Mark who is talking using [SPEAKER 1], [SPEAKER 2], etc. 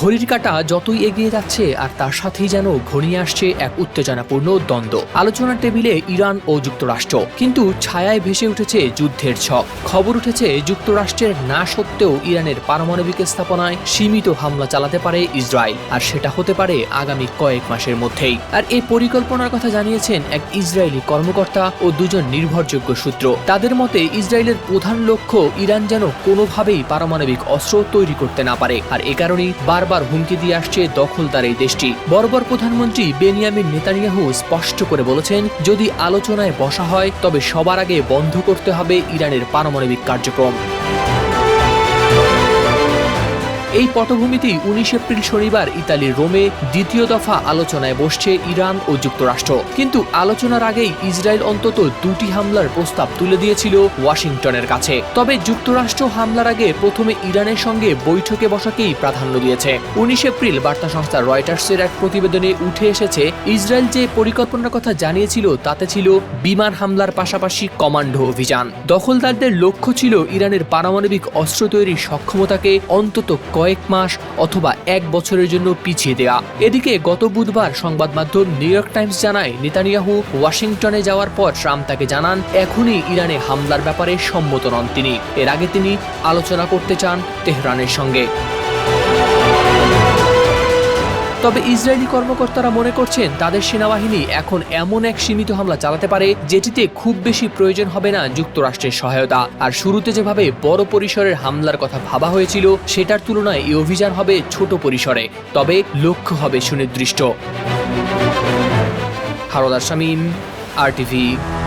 [SPEAKER 1] ঘড়ির কাটা যতই এগিয়ে যাচ্ছে আর তার সাথেই যেন ঘনিয়ে আসছে এক উত্তেজনাপূর্ণ দ্বন্দ্ব আলোচনার টেবিলে ইরান ও যুক্তরাষ্ট্র কিন্তু ছায়ায় ভেসে উঠেছে যুদ্ধের ছক খবর উঠেছে যুক্তরাষ্ট্রের না সত্ত্বেও ইরানের পারমাণবিক স্থাপনায় সীমিত হামলা চালাতে পারে ইসরায়েল আর সেটা হতে পারে আগামী কয়েক মাসের মধ্যেই আর এই পরিকল্পনার কথা জানিয়েছেন এক ইসরায়েলি কর্মকর্তা ও দুজন নির্ভরযোগ্য সূত্র তাদের মতে ইসরায়েলের প্রধান লক্ষ্য ইরান যেন কোনোভাবেই পারমাণবিক অস্ত্র তৈরি করতে না পারে আর এ কারণেই বারবার বারবার হুমকি দিয়ে আসছে দখলদার এই দেশটি বর্বর প্রধানমন্ত্রী বেনিয়ামিন নেতানিয়াহু স্পষ্ট করে বলেছেন যদি আলোচনায় বসা হয় তবে সবার আগে বন্ধ করতে হবে ইরানের পারমাণবিক কার্যক্রম এই পটভূমিতেই উনিশ এপ্রিল শনিবার ইতালির রোমে দ্বিতীয় দফা আলোচনায় বসছে ইরান ও যুক্তরাষ্ট্র কিন্তু আলোচনার আগেই ইসরায়েল অন্তত দুটি হামলার প্রস্তাব তুলে দিয়েছিল ওয়াশিংটনের কাছে তবে যুক্তরাষ্ট্র হামলার আগে প্রথমে ইরানের সঙ্গে বৈঠকে বসাকেই প্রাধান্য দিয়েছে উনিশ এপ্রিল বার্তা সংস্থা রয়টার্সের এক প্রতিবেদনে উঠে এসেছে ইসরায়েল যে পরিকল্পনার কথা জানিয়েছিল তাতে ছিল বিমান হামলার পাশাপাশি কমান্ডো অভিযান দখলদারদের লক্ষ্য ছিল ইরানের পারমাণবিক অস্ত্র তৈরির সক্ষমতাকে অন্তত কয়েক মাস অথবা এক বছরের জন্য পিছিয়ে দেয়া এদিকে গত বুধবার সংবাদ মাধ্যম নিউ ইয়র্ক টাইমস জানায় নেতানিয়াহু ওয়াশিংটনে যাওয়ার পর ট্রাম্প তাকে জানান এখনই ইরানে হামলার ব্যাপারে সম্মত নন তিনি এর আগে তিনি আলোচনা করতে চান তেহরানের সঙ্গে তবে ইসরায়েলি কর্মকর্তারা মনে করছেন তাদের সেনাবাহিনী এখন এমন এক সীমিত হামলা চালাতে পারে যেটিতে খুব বেশি প্রয়োজন হবে না যুক্তরাষ্ট্রের সহায়তা আর শুরুতে যেভাবে বড় পরিসরের হামলার কথা ভাবা হয়েছিল সেটার তুলনায় এই অভিযান হবে ছোট পরিসরে তবে লক্ষ্য হবে সুনির্দিষ্ট হারদার শামীম আর টিভি